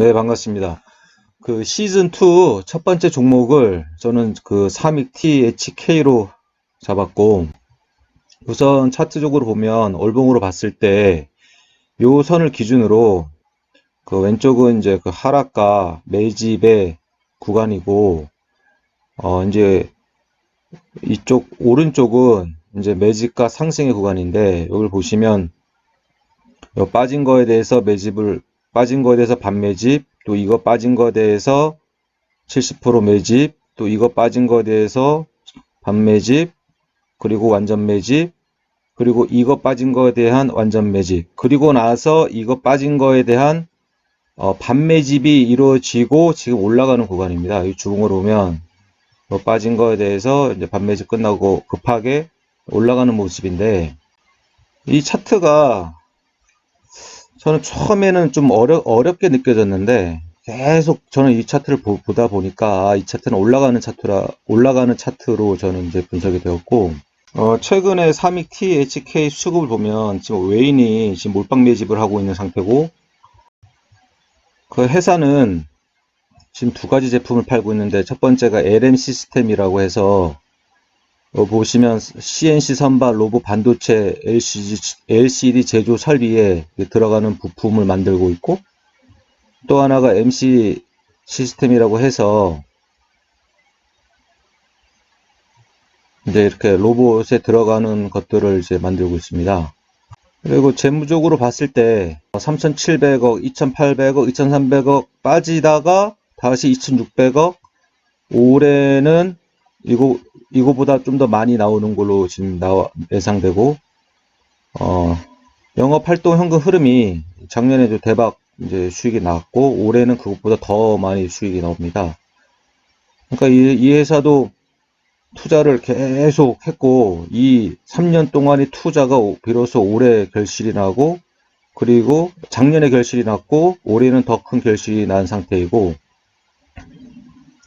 네, 반갑습니다. 그 시즌2 첫 번째 종목을 저는 그 삼익 THK로 잡았고, 우선 차트적으로 보면 월봉으로 봤을 때, 요 선을 기준으로, 그 왼쪽은 이제 그 하락과 매집의 구간이고, 어, 이제 이쪽 오른쪽은 이제 매집과 상승의 구간인데, 여기를 보시면, 요 빠진 거에 대해서 매집을 빠진 거에 대해서 반 매집, 또 이거 빠진 거에 대해서 70% 매집, 또 이거 빠진 거에 대해서 반 매집, 그리고 완전 매집, 그리고 이거 빠진 거에 대한 완전 매집, 그리고 나서 이거 빠진 거에 대한 어, 반 매집이 이루어지고 지금 올라가는 구간입니다. 이 주봉으로 보면 이거 빠진 거에 대해서 이제 반 매집 끝나고 급하게 올라가는 모습인데 이 차트가 저는 처음에는 좀 어려, 어렵게 느껴졌는데 계속 저는 이 차트를 보, 다 보니까 아, 이 차트는 올라가는 차트라 올라가는 차트로 저는 이제 분석이 되었고 어, 최근에 삼익 THK 수급을 보면 지금 외인이 지금 몰빵 매집을 하고 있는 상태고 그 회사는 지금 두 가지 제품을 팔고 있는데 첫 번째가 LM 시스템이라고 해서 어, 보시면 CNC 선발 로봇 반도체 LCD, LCD 제조 설비에 들어가는 부품을 만들고 있고 또 하나가 MC 시스템이라고 해서 이제 이렇게 로봇에 들어가는 것들을 이제 만들고 있습니다. 그리고 재무적으로 봤을 때 3,700억, 2,800억, 2,300억 빠지다가 다시 2,600억 올해는 이거 이거보다 좀 더 많이 나오는 걸로 지금 나와 예상되고 어 영업 활동 현금 흐름이 작년에도 대박 이제 수익이 나왔고 올해는 그것보다 더 많이 수익이 나옵니다. 그러니까 이, 이 회사도 투자를 계속 했고 이 3년 동안의 투자가 오- 비로소 올해 결실이 나고 그리고 작년에 결실이 났고 올해는 더 큰 결실이 난 상태이고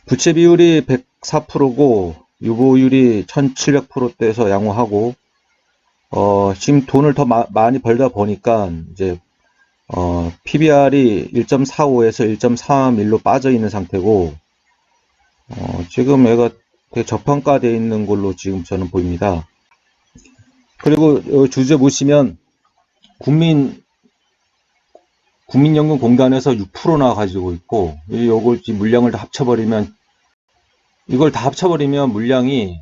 부채 비율이 104%고 유보율이 1700%대에서 양호하고 어, 지금 돈을 더 마- 많이 벌다 보니까 이제 어, PBR이 1.45에서 1.31로 빠져 있는 상태고 어, 지금 얘가 되게 저평가되어 있는 걸로 지금 저는 보입니다. 그리고 요 주제 보시면 국민 국민연금 공단에서 6%나 가지고 있고 이 요걸 물량을 다 합쳐버리면 이걸 다 합쳐버리면 물량이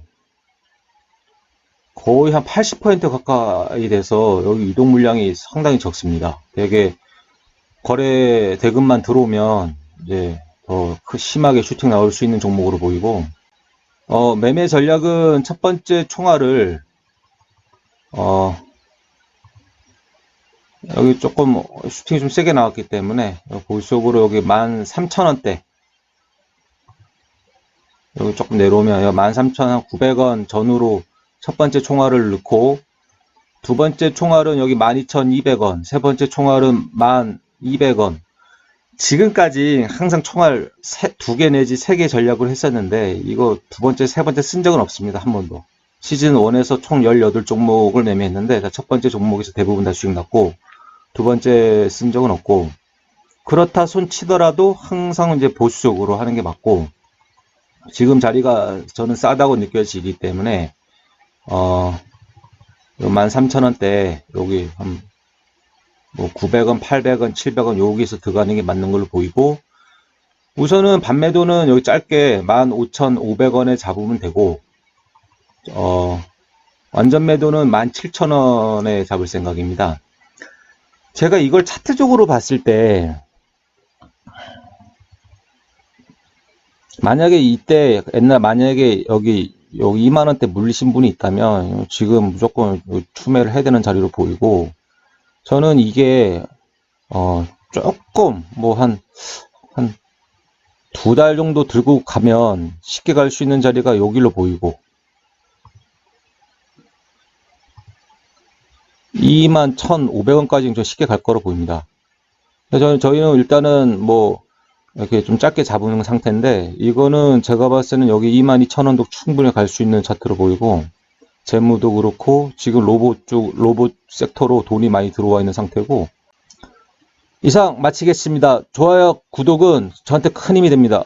거의 한 80% 가까이 돼서 여기 이동 물량이 상당히 적습니다. 되게 거래 대금만 들어오면 이제 더 크- 심하게 슈팅 나올 수 있는 종목으로 보이고 어, 매매 전략은 첫 번째 총알을 어, 여기 조금 슈팅이 좀 세게 나왔기 때문에 보수적으로 여기 13,000원대. 여기 조금 내려오면 13,900원 전후로 첫 번째 총알을 넣고 두 번째 총알은 여기 12,200원 세 번째 총알은 1,200원. 지금까지 항상 총알 두 개 내지 세 개 전략을 했었는데 이거 두 번째 세 번째 쓴 적은 없습니다 한 번도. 시즌 1에서 총 18종목을 매매했는데 첫 번째 종목에서 대부분 다 수익 났고 두 번째 쓴 적은 없고 그렇다 손 치더라도 항상 이제 보수적으로 하는 게 맞고 지금 자리가 저는 싸다고 느껴지기 때문에 어 13,000원대 여기 한 뭐 900원, 800원, 700원 여기서 들어가는 게 맞는 걸로 보이고 우선은 반매도는 여기 짧게 15,500원에 잡으면 되고 어 완전 매도는 17,000원에 잡을 생각입니다. 제가 이걸 차트적으로 봤을 때 만약에 이때 옛날 만약에 여기 여기 2만 원대 물리신 분이 있다면 지금 무조건 투매를 해야 되는 자리로 보이고 저는 이게 어 조금 뭐 한 한 두 달 정도 들고 가면 쉽게 갈 수 있는 자리가 여기로 보이고 2만 1,500원까지는 좀 쉽게 갈 거로 보입니다. 저는 저희는 일단은 뭐 이렇게 좀 짧게 잡은 상태인데 이거는 제가 봤을 때는 여기 22,000원도 충분히 갈 수 있는 차트로 보이고 재무도 그렇고 지금 로봇 쪽 로봇 섹터로 돈이 많이 들어와 있는 상태고 이상 마치겠습니다. 좋아요, 구독은 저한테 큰 힘이 됩니다.